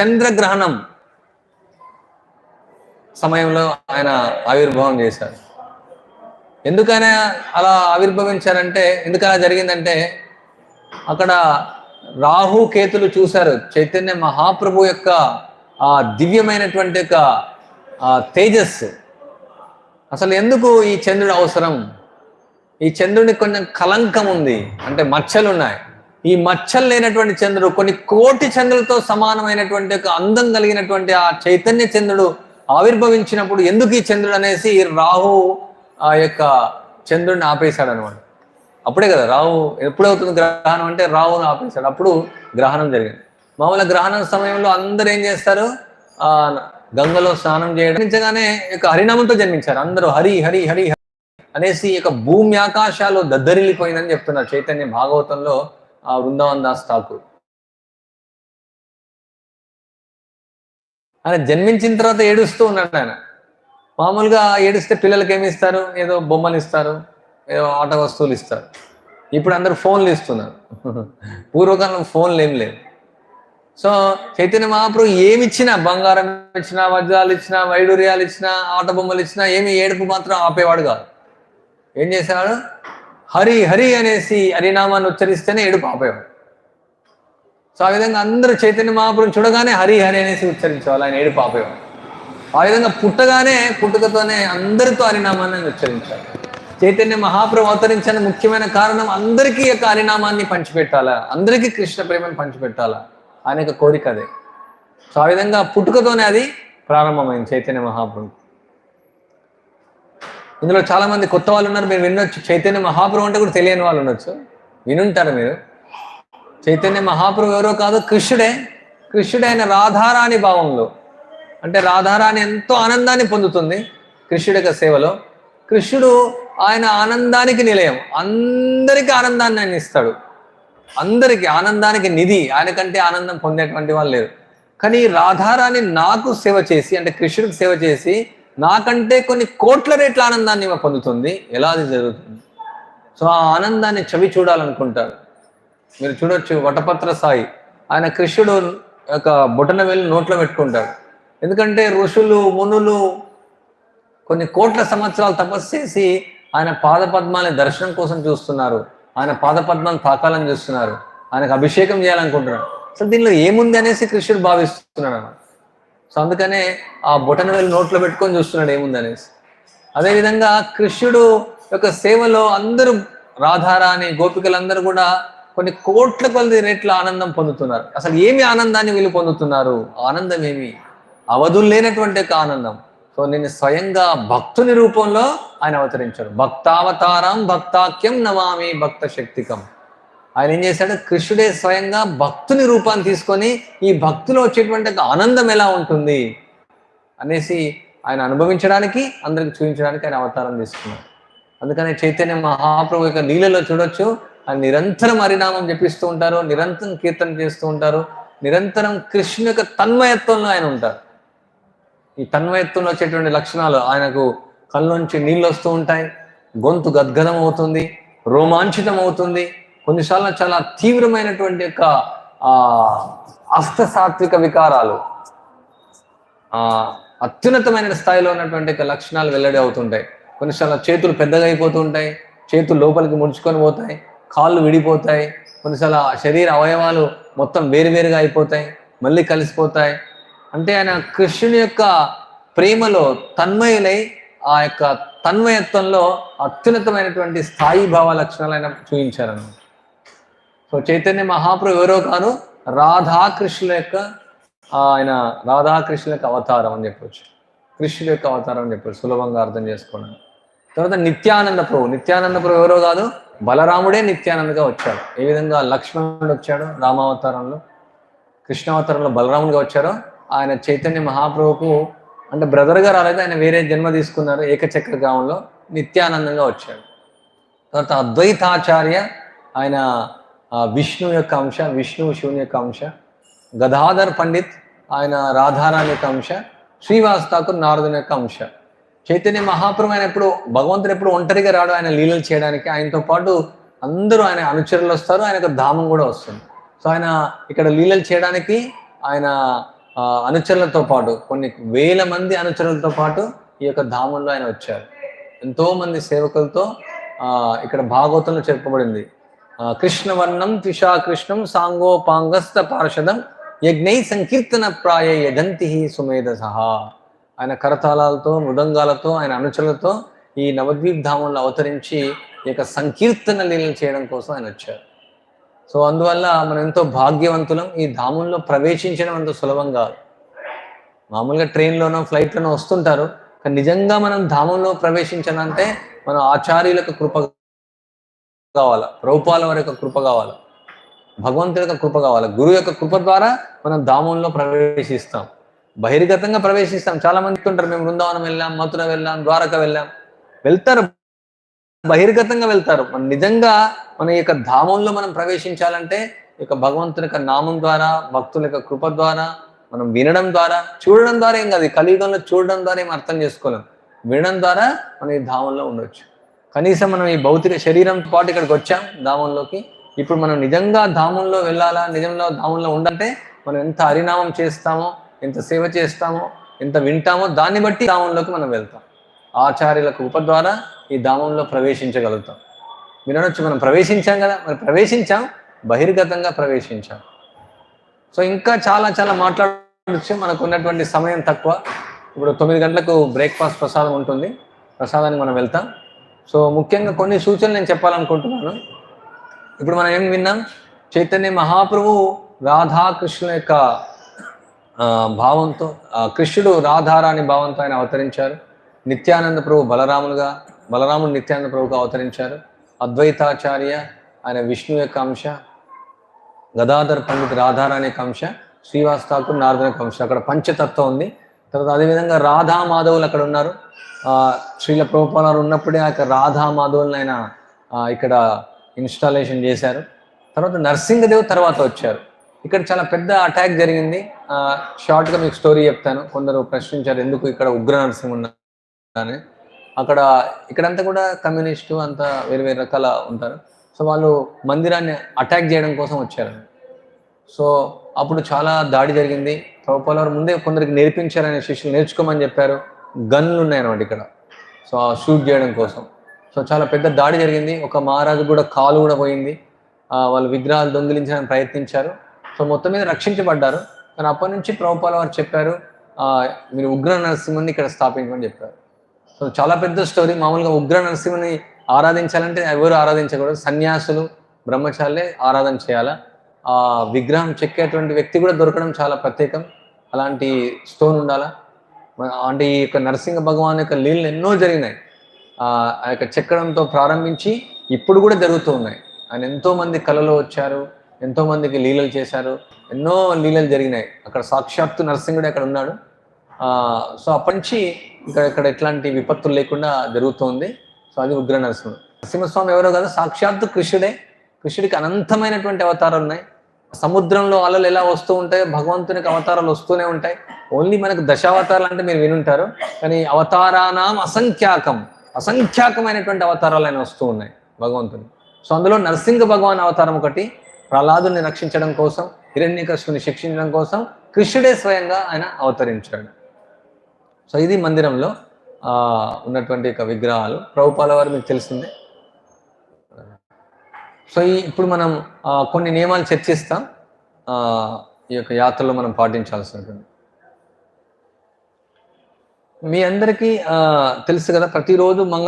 చంద్రగ్రహణం సమయంలో ఆయన ఆవిర్భావం చేశారు. ఎందుకైనా అలా ఆవిర్భవించారంటే ఎందుకలా జరిగిందంటే అక్కడ రాహు కేతులు చూశారు. చైతన్య మహాప్రభు యొక్క ఆ దివ్యమైనటువంటి యొక్క తేజస్సు అసలు ఎందుకు ఈ చంద్రుడు అవసరం? ఈ చంద్రునికి కొంచెం కలంకం ఉంది. అంటే మచ్చలు ఉన్నాయి ఈ మచ్చలు లేనటువంటి చంద్రుడు కొన్ని కోటి చంద్రులతో సమానమైనటువంటి ఒక అందం కలిగినటువంటి ఆ చైతన్య చంద్రుడు ఆవిర్భవించినప్పుడు ఎందుకు ఈ చంద్రుడు అనేసి రాహు ఆ యొక్క చంద్రుడిని ఆపేశాడు అనమాట అప్పుడే కదా రాహు ఎప్పుడవుతుంది గ్రహణం అంటే రాహుని ఆపేశాడు. అప్పుడు గ్రహణం జరిగింది. మామూలుగా గ్రహణం సమయంలో అందరూ ఏం చేస్తారు? ఆ గంగలో స్నానం చేయడం. జన్మించగానే యొక్క హరినామంతో జన్మించారు. అందరూ హరి హరి హరి హరి అనేసి యొక్క భూమి ఆకాశాలు దద్దరిల్లిపోయిందని చెప్తున్నారు చైతన్య భాగవతంలో. ఆ వృందావన్ దాస్ ఠాకూర్. ఆయన జన్మించిన తర్వాత ఏడుస్తూ ఉన్నాడు ఆయన. మామూలుగా ఏడిస్తే పిల్లలకి ఏమి ఇస్తారు? ఏదో బొమ్మలు ఇస్తారు ఏదో ఆట వస్తువులు ఇస్తారు. ఇప్పుడు అందరు ఫోన్లు ఇస్తున్నారు. పూర్వకాలం ఫోన్లు ఏం లేవు. సో చైతన్య మహాప్రభు ఏమి ఇచ్చినా బంగారం ఇచ్చినా వజ్రాలు ఇచ్చినా వైడూర్యాలు ఇచ్చినా ఆట బొమ్మలు ఇచ్చినా ఏమి ఏడుపు మాత్రం ఆపేవాడు కాదు. ఏం చేసేవాడు? హరి హరి అనేసి హరినామాన్ని ఉచ్చరిస్తేనే ఏడు పాపేవాడు సో ఆ విధంగా అందరూ చైతన్య మహాపురం చూడగానే హరి హరి అనేసి ఉచ్చరించేవాళ్ళు ఆయన ఏడు పాపేవాడు ఆ విధంగా పుట్టగానే పుట్టుకతోనే అందరితో హరినామాన్ని ఉచ్చరించాలి. చైతన్య మహాప్రభు అవతరించిన ముఖ్యమైన కారణం అందరికీ యొక్క హరినామాన్ని పంచిపెట్టాలా? అందరికీ కృష్ణ ప్రేమను పంచిపెట్టాలా? ఆయన యొక్క కోరిక అదే. సో ఆ విధంగా పుట్టుకతోనే అది ప్రారంభమైంది చైతన్య మహాప్రభు ఇందులో చాలా మంది కొత్త వాళ్ళు ఉన్నారు మీరు వినొచ్చు. చైతన్య మహాప్రభు అంటే కూడా తెలియని వాళ్ళు ఉండొచ్చు. వినుంటారు మీరు. చైతన్య మహాప్రభు ఎవరో కాదు కృష్ణుడే. కృష్ణుడే ఆయన రాధారాణి భావంలో. అంటే రాధారాణి ఎంతో ఆనందాన్ని పొందుతుంది కృష్ణుడి యొక్క సేవలో. కృష్ణుడు ఆయన ఆనందానికి నిలయం. అందరికీ ఆనందాన్ని ఆయన ఇస్తాడు. అందరికీ ఆనందానికి నిధి. ఆయన కంటే ఆనందం పొందేటువంటి వాళ్ళు లేరు. కానీ రాధారాణి నాకు సేవ చేసి అంటే కృష్ణుడికి సేవ చేసి నాకంటే కొన్ని కోట్ల రేట్ల ఆనందాన్ని పొందుతుంది. ఎలా అది జరుగుతుంది? సో ఆ ఆనందాన్ని చవి చూడాలనుకుంటారు. మీరు చూడొచ్చు వటపత్ర సాయి. ఆయన కృష్ణుడు యొక్క బొటన వెళ్ళి నోట్లో పెట్టుకుంటాడు. ఎందుకంటే ఋషులు మునులు కొన్ని కోట్ల సంవత్సరాలు తపస్సు చేసి ఆయన పాద పద్మాలని దర్శనం కోసం చూస్తున్నారు. ఆయన పాద పద్మాలను తాకాలని చూస్తున్నారు. ఆయనకు అభిషేకం చేయాలనుకుంటున్నారు. అసలు దీనిలో ఏముంది అనేసి కృష్ణుడు భావిస్తున్నాడు సో అందుకనే ఆ బొటన వెళ్ళి నోట్లో పెట్టుకొని చూస్తున్నాడు ఏముందనేసి. అదేవిధంగా కృష్ణుడు యొక్క సేవలో అందరూ రాధారాణి గోపికలందరూ కూడా కొన్ని కోట్ల కొలది రేట్ల ఆనందం పొందుతున్నారు. అసలు ఏమి ఆనందాన్ని వీళ్ళు పొందుతున్నారు? ఆనందం ఏమి అవధులు లేనటువంటి ఒక ఆనందం. సో నేను స్వయంగా భక్తుని రూపంలో ఆయన అవతరించాడు భక్తావతారం భక్తాఖ్యం నమామి భక్త శక్తికం. ఆయన ఏం చేశాడు? కృష్ణుడే స్వయంగా భక్తుని రూపాన్ని తీసుకొని ఈ భక్తులు వచ్చేటువంటి ఆనందం ఎలా ఉంటుంది అనేసి ఆయన అనుభవించడానికి అందరికి చూపించడానికి ఆయన అవతారం తీసుకున్నాడు. అందుకనే చైతన్య మహాప్రభు యొక్క లీలలో చూడొచ్చు ఆయన నిరంతరం హరినామం జపిస్తూ ఉంటారు నిరంతరం కీర్తన చేస్తూ ఉంటారు నిరంతరం కృష్ణు యొక్క తన్మయత్వంలో ఆయన ఉంటారు. ఈ తన్మయత్వంలో వచ్చేటువంటి లక్షణాలు ఆయనకు కళ్ళలోంచి నీళ్ళు వస్తూ ఉంటాయి గొంతు గద్గదం అవుతుంది రోమాంచితం అవుతుంది కొన్నిసార్లు చాలా తీవ్రమైనటువంటి యొక్క అష్టసాత్విక వికారాలు అత్యున్నతమైన స్థాయిలో ఉన్నటువంటి యొక్క లక్షణాలు వెల్లడి అవుతుంటాయి. కొన్నిసార్లు చేతులు పెద్దగా అయిపోతూ ఉంటాయి చేతులు లోపలికి ముడుచుకొని పోతాయి కాళ్ళు విడిపోతాయి కొన్నిసార్లు శరీర అవయవాలు మొత్తం వేరువేరుగా అయిపోతాయి మళ్ళీ కలిసిపోతాయి. అంటే ఆయన కృష్ణుని యొక్క ప్రేమలో తన్మయులై ఆ యొక్క తన్మయత్వంలో అత్యున్నతమైనటువంటి స్థాయి భావ లక్షణాలు ఆయన చూపించారన్నమాట. సో చైతన్య మహాప్రభు ఎవరో కాదు రాధాకృష్ణుల యొక్క ఆయన రాధాకృష్ణుల యొక్క అవతారం అని చెప్పొచ్చు. కృష్ణుల యొక్క అవతారం అని చెప్పొచ్చు సులభంగా అర్థం చేసుకోవడం తర్వాత నిత్యానంద ప్రభు నిత్యానంద ప్రభు ఎవరో కాదు బలరాముడే నిత్యానందగా వచ్చాడు. ఏ విధంగా లక్ష్మణుడు వచ్చాడు రామావతారంలో కృష్ణావతారంలో బలరాముడిగా వచ్చారో ఆయన చైతన్య మహాప్రభుకు అంటే బ్రదర్గా రాలేదు ఆయన వేరే జన్మ తీసుకున్నారు ఏకచక్ర గ్రామంలో నిత్యానందంగా వచ్చాడు. తర్వాత అద్వైతాచార్య ఆయన విష్ణు యొక్క అంశ విష్ణు శివుని యొక్క అంశ గదాధర్ పండిత్ ఆయన రాధారాణి యొక్క అంశ శ్రీవాస్ ఠాకూర్ నారదుని యొక్క అంశ. చైతన్య మహాప్రభు ఆయన ఎప్పుడు భగవంతుడు ఎప్పుడు ఒంటరిగా రాడు ఆయన లీలలు చేయడానికి. ఆయనతో పాటు అందరూ ఆయన అనుచరులు వస్తారు ఆయన యొక్క ధామం కూడా వస్తుంది. సో ఆయన ఇక్కడ లీలలు చేయడానికి ఆయన అనుచరులతో పాటు కొన్ని వేల మంది అనుచరులతో పాటు ఈ యొక్క ధామంలో ఆయన వచ్చారు. ఎంతోమంది సేవకులతో ఇక్కడ భాగవతంలో చెప్పబడింది. కృష్ణవర్ణం త్విషా కృష్ణం సాంగోపాంగస్త పార్షదం యజ్ఞై సంకీర్తన ప్రాయ యజంతి సుమేధ సహా ఆయన కరతాళాలతో మృదంగాలతో ఆయన అనుచరులతో ఈ నవద్వీప్ ధామంలో అవతరించి ఈ యొక్క సంకీర్తన లీలలు చేయడం కోసం ఆయన వచ్చారు. సో అందువల్ల మనం ఎంతో భాగ్యవంతులం. ఈ ధామంలో ప్రవేశించడం అంత సులభం కాదు. మామూలుగా ట్రైన్లోనో ఫ్లైట్లోనో వస్తుంటారు. కానీ నిజంగా మనం ధామంలో ప్రవేశించాలంటే మన ఆచార్యులకు కృప కావాల? ప్రభుపాల వారి యొక్క కృప కావాలా? భగవంతుడి యొక్క కృప కావాలా? గురువు యొక్క కృప ద్వారా మనం ధామంలో ప్రవేశిస్తాం. బహిర్గతంగా ప్రవేశిస్తాం. చాలా మంది ఉంటారు. మేము బృందావనం వెళ్ళాం మథుర వెళ్ళాం ద్వారక వెళ్ళాం. వెళ్తారు. బహిర్గతంగా వెళ్తారు. మన నిజంగా మన యొక్క ధామంలో మనం ప్రవేశించాలంటే యొక్క భగవంతుని యొక్క నామం ద్వారా భక్తుల యొక్క కృప ద్వారా మనం వినడం ద్వారా చూడడం ద్వారా ఏం కాదు. కలియుగంలో చూడడం ద్వారా ఏం అర్థం చేసుకోలేం. వినడం ద్వారా మనం ఈ ధామంలో ఉండొచ్చు. కనీసం మనం ఈ భౌతిక శరీరంతో పాటు ఇక్కడికి వచ్చాం ధామంలోకి. ఇప్పుడు మనం నిజంగా ధామంలో వెళ్ళాలా? నిజంలో ధామంలో ఉండంటే మనం ఎంత హరినామం చేస్తామో ఎంత సేవ చేస్తామో ఎంత వింటామో దాన్ని బట్టి ధామంలోకి మనం వెళ్తాం. ఆచార్యుల కృప ద్వారా ఈ ధామంలో ప్రవేశించగలుగుతాం. మీరు అనొచ్చు మనం ప్రవేశించాం కదా? మరి ప్రవేశించాం బహిర్గతంగా ప్రవేశించాం. సో ఇంకా చాలా చాలా మాట్లాడచ్చు. మనకు ఉన్నటువంటి సమయం తక్కువ. ఇప్పుడు తొమ్మిది గంటలకు బ్రేక్ఫాస్ట్ ప్రసాదం ఉంటుంది. ప్రసాదానికి మనం వెళ్తాం. సో ముఖ్యంగా కొన్ని సూచనలు నేను చెప్పాలనుకుంటున్నాను. ఇప్పుడు మనం ఏం విన్నాం? చైతన్య మహాప్రభు రాధాకృష్ణుల యొక్క భావంతో కృష్ణుడు రాధారాణి భావంతో ఆయన అవతరించారు. నిత్యానంద ప్రభు బలరాములుగా బలరాముడు నిత్యానంద ప్రభుగా అవతరించారు. అద్వైతాచార్య ఆయన విష్ణు యొక్క అంశ గదాధర్ పండిత్ రాధారాణి యొక్క అంశ శ్రీవాస్ ఠాకూర్ నారదుని యొక్క అంశ. అక్కడ పంచతత్వం ఉంది. తర్వాత అదేవిధంగా రాధా మాధవులు అక్కడ ఉన్నారు. శ్రీల ప్రభుపాలు ఉన్నప్పుడే ఆ యొక్క రాధా మాధవులను ఆయన ఇక్కడ ఇన్స్టాలేషన్ చేశారు. తర్వాత నరసింహదేవ్ తర్వాత వచ్చారు. ఇక్కడ చాలా పెద్ద అటాక్ జరిగింది. షార్ట్గా మీకు స్టోరీ చెప్తాను. కొందరు ప్రశ్నించారు ఎందుకు ఇక్కడ ఉగ్ర నరసింహ ఉన్నారని? అని అక్కడ ఇక్కడంతా కూడా కమ్యూనిస్టు అంతా వేరు వేరు రకాల ఉంటారు. సో వాళ్ళు మందిరాన్ని అటాక్ చేయడం కోసం వచ్చారు. సో అప్పుడు చాలా దాడి జరిగింది. ప్రభుపాల వారు ముందే కొందరికి నేర్పించారనే శిష్యులు నేర్చుకోమని చెప్పారు. గన్లు ఉన్నాయన్నమాట ఇక్కడ. సో ఆ షూట్ చేయడం కోసం. సో చాలా పెద్ద దాడి జరిగింది. ఒక మహారాజు కూడా కాలు కూడా పోయింది. వాళ్ళు విగ్రహాలు దొంగిలించడానికి ప్రయత్నించారు. సో మొత్తం మీద రక్షించబడ్డారు. కానీ అప్పటి నుంచి ప్రభుపాల వారు చెప్పారు మీరు ఉగ్ర నరసింహుని ఇక్కడ స్థాపించమని చెప్పారు. సో చాలా పెద్ద స్టోరీ. మామూలుగా ఉగ్ర నరసింహుని ఆరాధించాలంటే ఎవరు ఆరాధించకూడదు. సన్యాసులు బ్రహ్మచారులే ఆరాధన చేయాలా? ఆ విగ్రహం చెక్కేటువంటి వ్యక్తి కూడా దొరకడం చాలా ప్రత్యేకం. అలాంటి స్టోన్ ఉండాలా? అంటే ఈ యొక్క నరసింహ భగవాన్ యొక్క లీలలు ఎన్నో జరిగినాయి. ఆ యొక్క చెక్కడంతో ప్రారంభించి ఇప్పుడు కూడా జరుగుతూ ఉన్నాయి. ఆయన ఎంతోమంది కళలు కళలో వచ్చారు ఎంతోమందికి లీలలు చేశారు ఎన్నో లీలలు జరిగినాయి. అక్కడ సాక్షాత్తు నరసింహుడు అక్కడ ఉన్నాడు. సో అప్పటి నుంచి ఇక్కడ ఇక్కడ ఎట్లాంటి విపత్తులు లేకుండా జరుగుతోంది. సో అది ఉగ్ర నరసింహుడు. నరసింహస్వామి ఎవరో కదా సాక్షాత్తు కృష్ణుడే. కృష్ణుడికి అనంతమైనటువంటి అవతారాలు ఉన్నాయి. సముద్రంలో అలలు ఎలా వస్తూ ఉంటాయో భగవంతునికి అవతారాలు వస్తూనే ఉంటాయి. ఓన్లీ మనకు దశావతారాలు అంటే మీరు వినుంటారు. కానీ అవతారానాం అసంఖ్యాకం. అసంఖ్యాకమైనటువంటి అవతారాలు ఆయన వస్తూ ఉన్నాయి భగవంతుని. సో అందులో నరసింహ భగవాన్ అవతారం ఒకటి ప్రహ్లాదుని రక్షించడం కోసం హిరణ్యకృష్ణుని శిక్షించడం కోసం కృష్ణుడే స్వయంగా ఆయన అవతరించాడు. సో ఇది మందిరంలో ఉన్నటువంటి యొక్క విగ్రహాలు. ప్రభుపాల వారు మీకు తెలిసిందే. సో ఈ ఇప్పుడు మనం ఆ, కొన్ని నియమాలు చర్చిస్తాం ఆ, ఈ యొక్క యాత్రలో మనం పాటించాల్సి ఉంటుంది మీ అందరికీ ఆ, తెలుసు కదా ప్రతిరోజు మంగళ